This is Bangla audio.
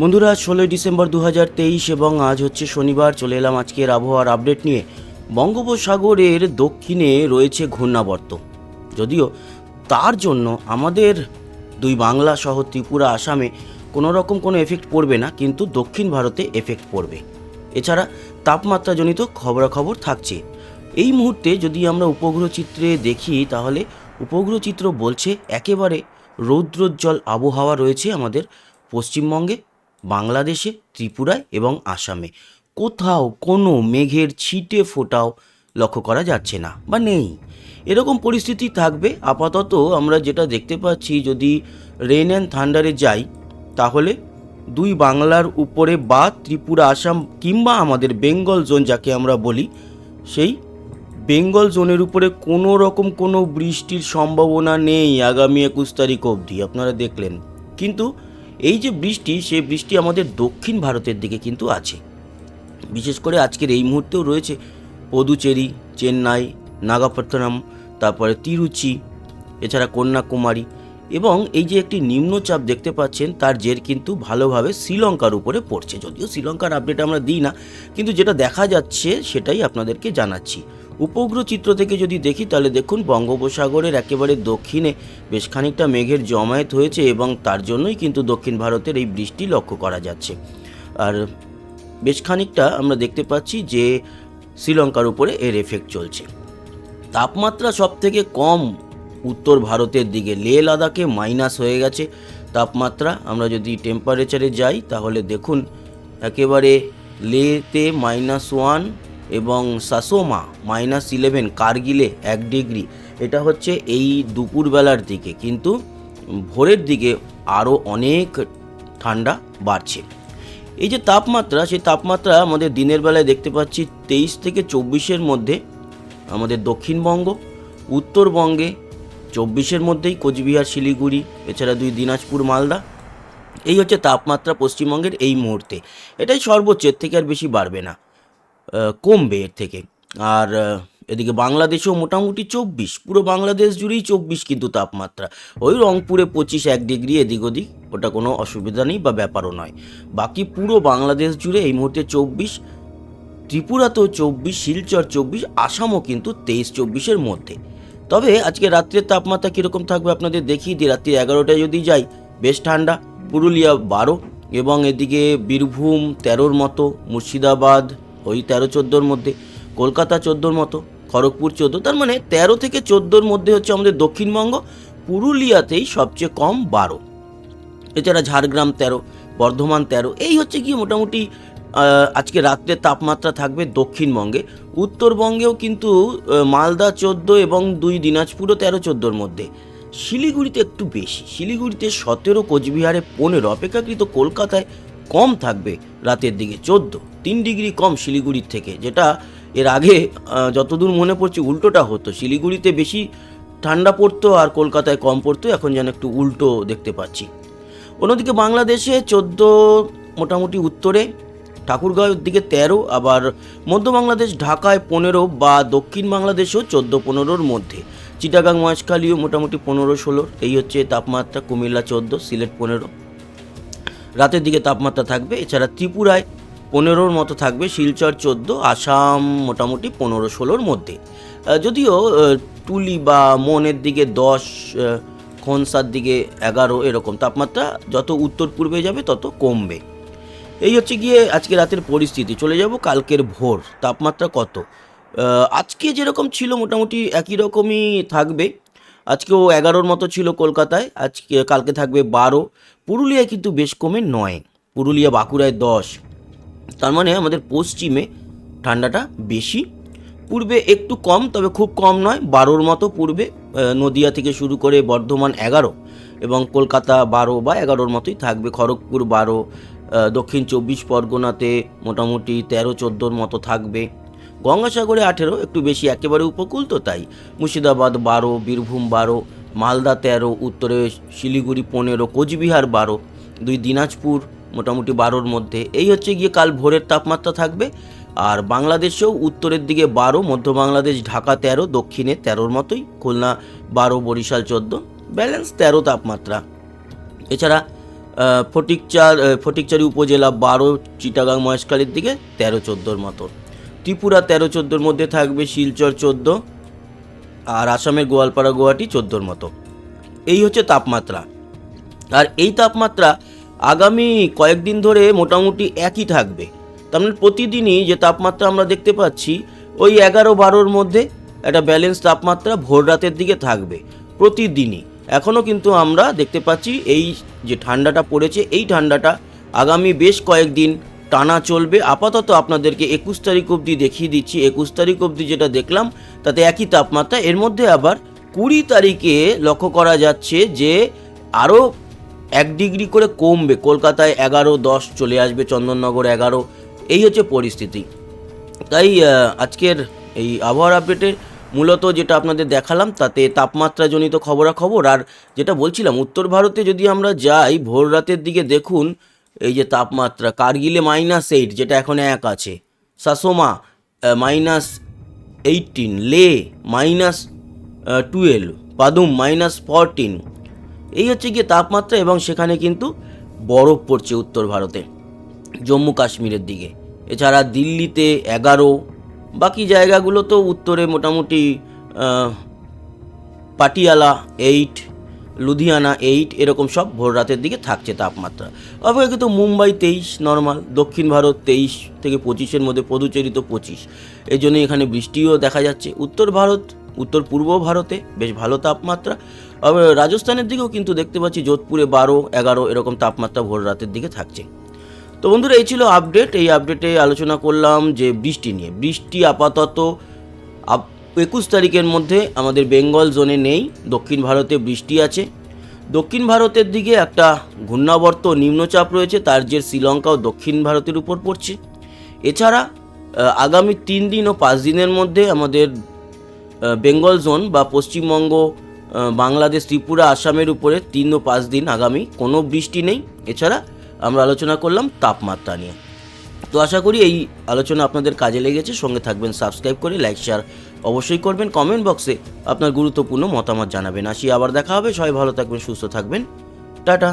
বন্ধুরা, ষোলোই ডিসেম্বর দু হাজার তেইশ এবং আজ হচ্ছে শনিবার, চলে এলাম আজকের আবহাওয়ার আপডেট নিয়ে। বঙ্গোপসাগরের দক্ষিণে রয়েছে ঘূর্ণাবর্ত। যদিও তার জন্য আমাদের দুই বাংলা সহ ত্রিপুরা, আসামে কোনো রকম কোনো এফেক্ট পড়বে না, কিন্তু দক্ষিণ ভারতে এফেক্ট পড়বে। এছাড়া তাপমাত্রাজনিত খবরাখবর থাকছে। এই মুহূর্তে যদি আমরা উপগ্রহ চিত্রে দেখি, তাহলে উপগ্রহ চিত্র বলছে একেবারে রৌদ্রোজ্জ্বল আবহাওয়া রয়েছে আমাদের পশ্চিমবঙ্গে। বাংলাদেশে, ত্রিপুরায় এবং আসামে। কোথাও কোনো মেঘের ছিটে ফোটাও লক্ষ্য করা যাচ্ছে না বা নেই। এরকম পরিস্থিতি থাকবে। আপাতত আমরা যেটা দেখতে পাচ্ছি, যদি রেন অ্যান্ড থান্ডারে যাই, তাহলে দুই বাংলার উপরে বা ত্রিপুরা, আসাম কিংবা আমাদের বেঙ্গল জোন যাকে আমরা বলি, সেই বেঙ্গল জোনের উপরে কোনো রকম কোনো বৃষ্টির সম্ভাবনা নেই আগামী একুশ তারিখ অবধি। আপনারা দেখলেন। কিন্তু এই যে বৃষ্টি সেই বৃষ্টি আমাদের দক্ষিণ ভারতের দিকে কিন্তু আছে। বিশেষ করে আজকের এই মুহূর্তেও রয়েছে পদুচেরি, চেন্নাই, নাগাপত্তনম, তারপরে তিরুচি, এছাড়া কন্যাকুমারী এবং এই যে একটি নিম্নচাপ দেখতে পাচ্ছেন, তার জের কিন্তু ভালোভাবে শ্রীলঙ্কার উপরে পড়ছে। যদিও শ্রীলঙ্কার আপডেট আমরা দিই না, কিন্তু যেটা দেখা যাচ্ছে সেটাই আপনাদেরকে জানাচ্ছি। উপগ্রহ চিত্র থেকে যদি দেখি, তাহলে দেখুন বঙ্গোপসাগরের একেবারে দক্ষিণে বেশ খানিকটা মেঘের জমায়েত হয়েছে এবং তার জন্যই কিন্তু দক্ষিণ ভারতের এই বৃষ্টি লক্ষ্য করা যাচ্ছে। আর বেশ খানিকটা আমরা দেখতে পাচ্ছি যে শ্রীলঙ্কার উপরে এর এফেক্ট চলছে। তাপমাত্রা সব থেকে কম উত্তর ভারতের দিকে। লে লাদাখে মাইনাস হয়ে গেছে তাপমাত্রা। আমরা যদি টেম্পারেচারে যাই, তাহলে দেখুন একেবারে লেতে মাইনাস ওয়ান এবং সাসোমা মাইনাস ইলেভেন কার্গিলে এক ডিগ্রি এটা হচ্ছে এই দুপুরবেলার দিকে, কিন্তু ভোরের দিকে আরও অনেক ঠান্ডা বাড়ছে। এই যে তাপমাত্রা, সেই তাপমাত্রা আমাদের দিনের বেলায় দেখতে পাচ্ছি তেইশ থেকে চব্বিশের মধ্যে আমাদের দক্ষিণবঙ্গ, উত্তরবঙ্গে চব্বিশের মধ্যেই কোচবিহার, শিলিগুড়ি, এছাড়া দুই দিনাজপুর, মালদা। এই হচ্ছে তাপমাত্রা পশ্চিমবঙ্গের এই মুহূর্তে। এটাই সর্বোচ্চ, এর থেকে আর বেশি বাড়বে না। কমবে এর থেকে। আর এদিকে বাংলাদেশেও মোটামুটি চব্বিশ, পুরো বাংলাদেশ জুড়েই চব্বিশ কিন্তু তাপমাত্রা। ওই রংপুরে পঁচিশ এক ডিগ্রি এদিক ওদিক, ওটা কোনো অসুবিধা নেই বা ব্যাপারও নয়। বাকি পুরো বাংলাদেশ জুড়ে এই মুহূর্তে চব্বিশ, ত্রিপুরাতেও চব্বিশ, শিলচর চব্বিশ, আসামও কিন্তু তেইশ, চব্বিশের মধ্যে। তবে আজকে রাত্রের তাপমাত্রা কীরকম থাকবে আপনাদের দেখিয়ে দিই। রাত্রি এগারোটায় যদি যাই, বেশ ঠান্ডা। পুরুলিয়া বারো এবং এদিকে বীরভূম তেরোর মতো, মুর্শিদাবাদ ওই তেরো চোদ্দোর মধ্যে, কলকাতা চোদ্দোর মতো, খড়গপুর চোদ্দ, তার মানে তেরো থেকে চোদ্দোর মধ্যে হচ্ছে আমাদের দক্ষিণবঙ্গ, পুরুলিয়াতেই সবচেয়ে কম বারো। এছাড়া ঝাড়গ্রাম তেরো, বর্ধমান তেরো, এই হচ্ছে গিয়ে মোটামুটি আজকে রাত্রে তাপমাত্রা থাকবে দক্ষিণবঙ্গে। উত্তরবঙ্গেও কিন্তু মালদা চোদ্দ এবং দুই দিনাজপুরও তেরো চোদ্দোর মধ্যে। শিলিগুড়িতে একটু বেশি, শিলিগুড়িতে সতেরো, কোচবিহারে পনেরো, অপেক্ষাকৃত কলকাতায় কম থাকবে রাতের দিকে চোদ্দ। তিন ডিগ্রি কম শিলিগুড়ির থেকে, যেটা এর আগে যতদূর মনে পড়ছে উল্টোটা হতো। শিলিগুড়িতে বেশি ঠান্ডা পড়তো আর কলকাতায় কম পড়তো, এখন যেন একটু উল্টো দেখতে পাচ্ছি। অন্যদিকে বাংলাদেশে চোদ্দ মোটামুটি উত্তরে, ঠাকুরগাঁওয়ের দিকে তেরো, আবার মধ্য বাংলাদেশ, ঢাকায় পনেরো বা দক্ষিণ বাংলাদেশেও চোদ্দ পনেরোর মধ্যে। চিটাগাং, মহেশখালীও মোটামুটি পনেরো ষোলো, এই হচ্ছে তাপমাত্রা, কুমিল্লা চোদ্দ, সিলেট পনেরো। রাতের দিকে তাপমাত্রা থাকবে, এছাড়া ত্রিপুরায় পনেরোর মতো থাকবে, শিলচর চোদ্দ, আসাম মোটামুটি পনেরো ষোলোর মধ্যে। যদিও টুলি বা মনের দিকে দশ খনসার দিকে এগারো এরকম তাপমাত্রা যত উত্তর পূর্বে যাবে তত কমবে। এই হচ্ছে গিয়ে আজকে রাতের পরিস্থিতি। চলে যাব কালকের ভোর, তাপমাত্রা কত? আজকে যেরকম ছিল মোটামুটি একই রকমই থাকবে। আজকেও এগারোর মতো ছিল কলকাতায়, আজকে, কালকে থাকবে বারো। পুরুলিয়ায় কিন্তু বেশ কমে নয়, পুরুলিয়া বাঁকুড়ায় দশ। তার মানে আমাদের পশ্চিমে ঠান্ডাটা বেশি। পূর্বে একটু কম, তবে খুব কম নয়, বারোর মতো পূর্বে নদিয়া থেকে শুরু করে বর্ধমান এগারো এবং কলকাতা বারো বা এগারোর মতোই থাকবে। খড়গপুর বারো দক্ষিণ চব্বিশ পরগনাতে মোটামুটি তেরো, চোদ্দোর মতো থাকবে। গঙ্গাসাগরে আঠেরো, একটু বেশি একেবারে উপকূল তো তাই। মুর্শিদাবাদ বারো, বীরভূম বারো, মালদা তেরো, উত্তরে শিলিগুড়ি পনেরো, কোচবিহার বারো, দুই দিনাজপুর মোটামুটি বারোর মধ্যে। এই হচ্ছে গিয়ে কাল ভোরের তাপমাত্রা থাকবে। আর বাংলাদেশেও উত্তরের দিকে বারো, মধ্য বাংলাদেশ ঢাকা তেরো, দক্ষিণে তেরোর মতোই, খুলনা বারো, বরিশাল চোদ্দ, ব্যালেন্স তেরো তাপমাত্রা। এছাড়া ফটিকচার ফটিকচারি উপজেলা বারো, চিটাগাং মহেশখালীর দিকে তেরো, চোদ্দোর মতো। ত্রিপুরা তেরো চোদ্দোর মধ্যে থাকবে শিলচর চোদ্দ আর আসামের গোয়ালপাড়া গুয়াহাটি চোদ্দোর মতো। এই হচ্ছে তাপমাত্রা। আর এই তাপমাত্রা আগামী কয়েকদিন ধরে মোটামুটি একই থাকবে। তার মানে প্রতিদিনই যে তাপমাত্রা আমরা দেখতে পাচ্ছি, ওই এগারো বারোর মধ্যে একটা ব্যালেন্স তাপমাত্রা ভোর রাতের দিকে থাকবে, প্রতিদিনই। এখনও কিন্তু আমরা দেখতে পাচ্ছি এই যে ঠান্ডাটা পড়েছে, এই ঠান্ডাটা আগামী বেশ কয়েকদিন টানা চলবে। আপাতত আপনাদেরকে একুশ তারিখ অবধি দেখিয়ে দিচ্ছি। একুশ তারিখ অবধি যেটা দেখলাম, তাতে একই তাপমাত্রা। এর মধ্যে আবার কুড়ি তারিখে লক্ষ্য করা যাচ্ছে যে আরও এক ডিগ্রি করে কমবে। কলকাতায় এগারো, দশ চলে আসবে, চন্দননগর এগারো। এই হচ্ছে পরিস্থিতি। তাই আজকের এই আবহাওয়ার আপডেটে মূলত যেটা আপনাদের দেখালাম, তাতে তাপমাত্রাজনিত খবরাখবর। আর যেটা বলছিলাম, উত্তর ভারতে যদি আমরা যাই, ভোর রাতের দিকে দেখুন এই যে তাপমাত্রা, কার্গিলে মাইনাস এইট যেটা এখন এক আছে। Sasoma minus eighteen Leh minus twelve Padum minus fourteen এই হচ্ছে গিয়ে তাপমাত্রা এবং সেখানে কিন্তু বরফ পড়ছে উত্তর ভারতে, জম্মু কাশ্মীরের দিকে। এছাড়া দিল্লিতে এগারো, বাকি জায়গাগুলো তো উত্তরে মোটামুটি পাটিয়ালা এইট লুধিয়ানা এইট এরকম সব ভোর রাতের দিকে থাকছে তাপমাত্রা। অপেক্ষাকৃত মুম্বাই তেইশ, নর্মাল, দক্ষিণ ভারত তেইশ থেকে পঁচিশের মধ্যে পদুচেরি তো পঁচিশ। এই জন্যই এখানে বৃষ্টিও দেখা যাচ্ছে। উত্তর ভারত, উত্তর পূর্ব ভারতে বেশ ভালো তাপমাত্রা। রাজস্থানের দিকেও কিন্তু দেখতে পাচ্ছি যোধপুরে বারো, এগারো এরকম তাপমাত্রা ভোর রাতের দিকে থাকছে। তো বন্ধুরা, এই ছিল আপডেট এই আপডেটে আলোচনা করলাম যে বৃষ্টি নিয়ে। বৃষ্টি আপাতত আপ- একুশ তারিখের মধ্যে আমাদের বেঙ্গল জোনে নেই, দক্ষিণ ভারতে বৃষ্টি আছে। দক্ষিণ ভারতের দিকে একটা ঘূর্ণাবর্ত নিম্নচাপ রয়েছে, তার যে শ্রীলঙ্কা ও দক্ষিণ ভারতের উপর পড়ছে। এছাড়া আগামী তিন দিন ও পাঁচ দিনের মধ্যে আমাদের বেঙ্গল জোন বা পশ্চিমবঙ্গ বাংলাদেশ, ত্রিপুরা, আসামের উপরে তিন ও পাঁচ দিন আগামী কোনো বৃষ্টি নেই। এছাড়া আমরা আলোচনা করলাম তাপমাত্রা নিয়ে। তো আশা করি এই আলোচনা আপনাদের কাজে লেগেছে। সঙ্গে থাকবেন সাবস্ক্রাইব করে লাইক শেয়ার অবশ্যই করবেন। কমেন্ট বক্সে আপনার গুরুত্বপূর্ণ মতামত জানাবেন। আসি আবার দেখা হবে। সবাই ভালো থাকবেন, সুস্থ থাকবেন। টাটা।